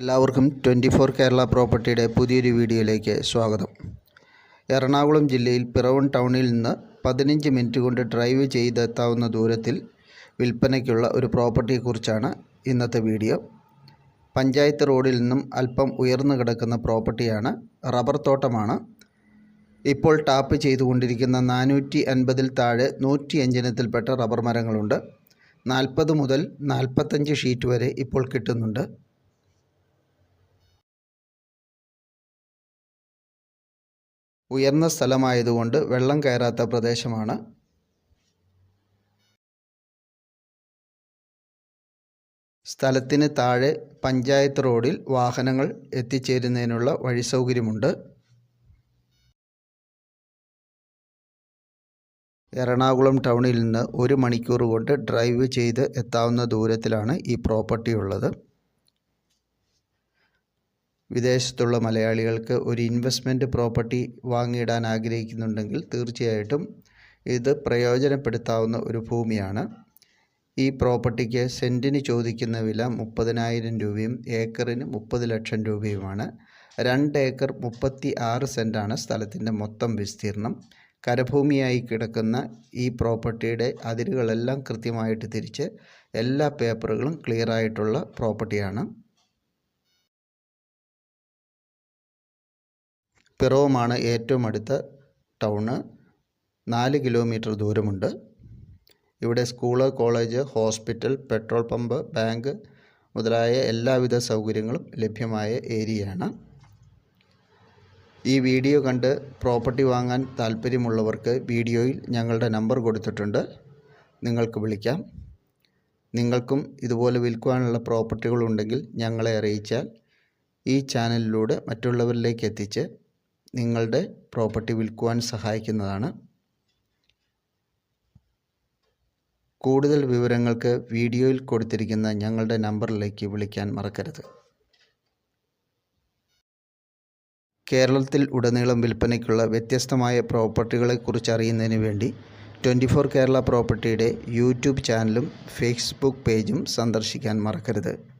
എല്ലാവർക്കും twenty four Kerala പ്രോപ്പർട്ടിയുടെ പുതിയൊരു വീഡിയോയിലേക്ക് സ്വാഗതം. എറണാകുളം ജില്ലയിൽ പിറവൺ ടൗണിൽ നിന്ന് പതിനഞ്ച് മിനിറ്റ് കൊണ്ട് ഡ്രൈവ് ചെയ്തെത്താവുന്ന ദൂരത്തിൽ വിൽപ്പനയ്ക്കുള്ള ഒരു പ്രോപ്പർട്ടിയെക്കുറിച്ചാണ് ഇന്നത്തെ വീഡിയോ. പഞ്ചായത്ത് റോഡിൽ നിന്നും അല്പം ഉയർന്നു കിടക്കുന്ന പ്രോപ്പർട്ടിയാണ് റബ്ബർ തോട്ടമാണ്. ഇപ്പോൾ ടാപ്പ് ചെയ്തുകൊണ്ടിരിക്കുന്ന നാനൂറ്റി അൻപതിൽ താഴെ നൂറ്റി അഞ്ചിനത്തിൽപ്പെട്ട റബ്ബർ മരങ്ങളുണ്ട്. നാൽപ്പത് മുതൽ നാൽപ്പത്തഞ്ച് ഷീറ്റ് വരെ ഇപ്പോൾ കിട്ടുന്നുണ്ട്. ഉയർന്ന സ്ഥലമായതുകൊണ്ട് വെള്ളം കയറാത്ത പ്രദേശമാണ്. സ്ഥലത്തിന് താഴെ പഞ്ചായത്ത് റോഡിൽ വാഹനങ്ങൾ എത്തിച്ചേരുന്നതിനുള്ള വഴി സൗകര്യമുണ്ട് എറണാകുളം ടൗണിൽ നിന്ന് ഒരു മണിക്കൂർ കൊണ്ട് ഡ്രൈവ് ചെയ്ത് എത്താവുന്ന ദൂരത്തിലാണ് ഈ പ്രോപ്പർട്ടി ഉള്ളത് വിദേശത്തുള്ള മലയാളികൾക്ക് ഒരു ഇൻവെസ്റ്റ്മെന്റ് പ്രോപ്പർട്ടി വാങ്ങിയിടാൻ ആഗ്രഹിക്കുന്നുണ്ടെങ്കിൽ തീർച്ചയായിട്ടും ഇത് പ്രയോജനപ്പെടുത്താവുന്ന ഒരു ഭൂമിയാണ്. ഈ പ്രോപ്പർട്ടിക്ക് സെന്റിന് ചോദിക്കുന്ന വില മുപ്പതിനായിരം രൂപയും ഏക്കറിന് മുപ്പത് ലക്ഷം രൂപയുമാണ്. രണ്ട് ഏക്കർ മുപ്പത്തി ആറ് സെന്റാണ് സ്ഥലത്തിന്റെ മൊത്തം വിസ്തീർണം കരഭൂമിയായി കിടക്കുന്ന ഈ പ്രോപ്പർട്ടിയുടെ അതിരുകളെല്ലാം കൃത്യമായിട്ട് തിരിച്ച് എല്ലാ പേപ്പറുകളും ക്ലിയർ ആയിട്ടുള്ള പ്രോപ്പർട്ടിയാണ് പിറവമാണ് ഏറ്റവും അടുത്ത ടൗണ്. നാല് കിലോമീറ്റർ ദൂരമുണ്ട്. ഇവിടെ school college hospital petrol pump bank മുതലായ എല്ലാവിധ സൗകര്യങ്ങളും ലഭ്യമായ ഏരിയയാണ്. ഈ വീഡിയോ കണ്ട് പ്രോപ്പർട്ടി വാങ്ങാൻ താല്പര്യമുള്ളവർക്ക് വീഡിയോയിൽ ഞങ്ങളുടെ നമ്പർ കൊടുത്തിട്ടുണ്ട്. നിങ്ങൾക്ക് വിളിക്കാം. നിങ്ങൾക്കും ഇതുപോലെ വിൽക്കുവാനുള്ള പ്രോപ്പർട്ടികളുണ്ടെങ്കിൽ ഞങ്ങളെ അറിയിച്ചാൽ ഈ ചാനലിലൂടെ മറ്റുള്ളവരിലേക്ക് എത്തിച്ച് നിങ്ങളുടെ പ്രോപ്പർട്ടി വിൽക്കുവാൻ സഹായിക്കുന്നതാണ്. കൂടുതൽ വിവരങ്ങൾക്ക് വീഡിയോയിൽ കൊടുത്തിരിക്കുന്ന ഞങ്ങളുടെ നമ്പറിലേക്ക് വിളിക്കാൻ മറക്കരുത്. കേരളത്തിൽ ഉടനീളം വിൽപ്പനയ്ക്കുള്ള വ്യത്യസ്തമായ പ്രോപ്പർട്ടികളെക്കുറിച്ച് അറിയുന്നതിന് വേണ്ടി ട്വന്റി ഫോർ കേരള പ്രോപ്പർട്ടിയുടെ യൂട്യൂബ് ചാനലും ഫേസ്ബുക്ക് പേജും സന്ദർശിക്കാൻ മറക്കരുത്.